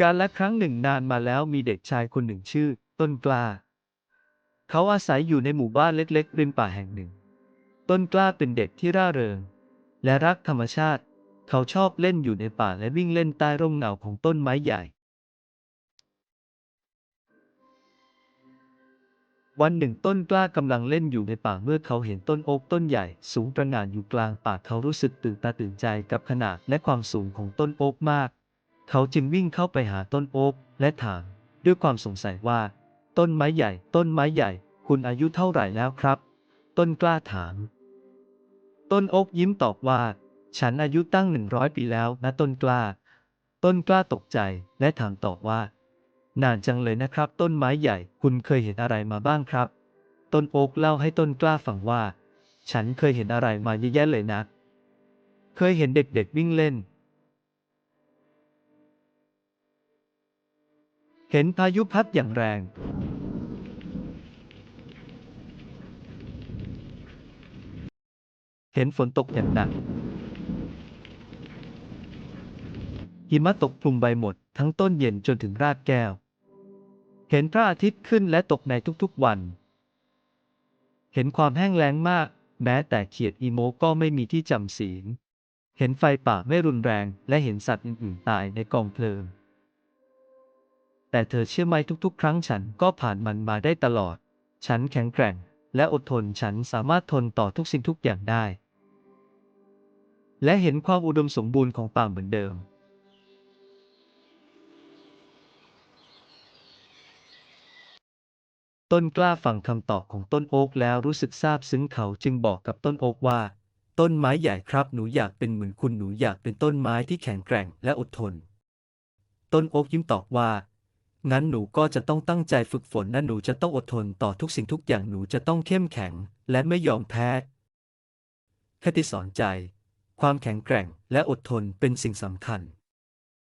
การละครั้งหนึ่งนานมาแล้วมีเด็กชายคนหนึ่งชื่อ ต้นกล้า เขาอาศัยอยู่ในหมู่บ้านเล็กๆริมป่าแห่งหนึ่ง ต้นกล้าเป็นเด็กที่ร่าเริง และรักธรรมชาติ เขาชอบเล่นอยู่ในป่าและวิ่งเล่นใต้ร่มเงาของต้นไม้ใหญ่ วันหนึ่งต้นกล้ากำลังเล่นอยู่ในป่าเมื่อเขาเห็นต้นโอ๊กต้นใหญ่ สูงตระหง่านอยู่กลางป่าเขารู้สึกตื่นตาตื่นใจกับขนาดและความสูงของต้นโอ๊กมาก เขาจึงวิ่งเข้าไปหาต้นโอ๊กและถามด้วยความสงสัยว่า ต้นไม้ใหญ่ ต้นไม้ใหญ่ คุณอายุเท่าไหร่แล้วครับ ต้นกล้าถาม ต้นโอ๊กยิ้มตอบว่า ฉันอายุตั้งหนึ่งร้อยปีแล้วนะต้นกล้า ต้นกล้าตกใจและถามตอบว่า นานจังเลยนะครับ ต้นไม้ใหญ่ คุณเคยเห็นอะไรมาบ้างครับ ต้นโอ๊กเล่าให้ต้นกล้าฟังว่า ฉันเคยเห็นอะไรมาเยอะแยะเลยนะ เคยเห็นเด็กๆวิ่งเล่น เห็นพายุพัดอย่างแรงเห็นฝนตกอย่างหนัก หิมะตกคลุมใบหมด ทั้งต้นเย็นจนถึงรากแก้ว เห็นพระอาทิตย์ขึ้นและตกในทุกๆวัน เห็นความแห้งแล้งมาก แม้แต่เขียดอีโมก็ไม่มีที่จำศีล เห็นไฟป่าไม่รุนแรง และเห็นสัตว์อื่นๆตายในกองเพลิง แต่เธอเชื่อไหมทุกๆ ครั้งฉันก็ผ่านมันมาได้ตลอด ฉันแข็งแกร่ง และอดทนฉันสามารถทนต่อทุกสิ่งทุกอย่างได้ และเห็นความอุดมสมบูรณ์ของป่าเหมือนเดิม ต้นกล้าฟังคำตอบของต้นโอ๊กแล้วรู้สึกซาบซึ้งเขาจึงบอกกับต้นโอ๊กว่า ต้นไม้ใหญ่ครับหนูอยากเป็นเหมือนคุณหนูอยากเป็นต้นไม้ที่แข็งแกร่งและอดทน ต้นโอ๊กยิ้มตอบว่า งั้นหนูก็จะต้องตั้งใจฝึกฝนและหนูจะต้องอดทนต่อทุกสิ่งทุกอย่างหนูจะต้องเข้มแข็ง และไม่ยอมแพ้คติสอนใจ ความแข็งแกร่งและอดทนเป็นสิ่งสำคัญ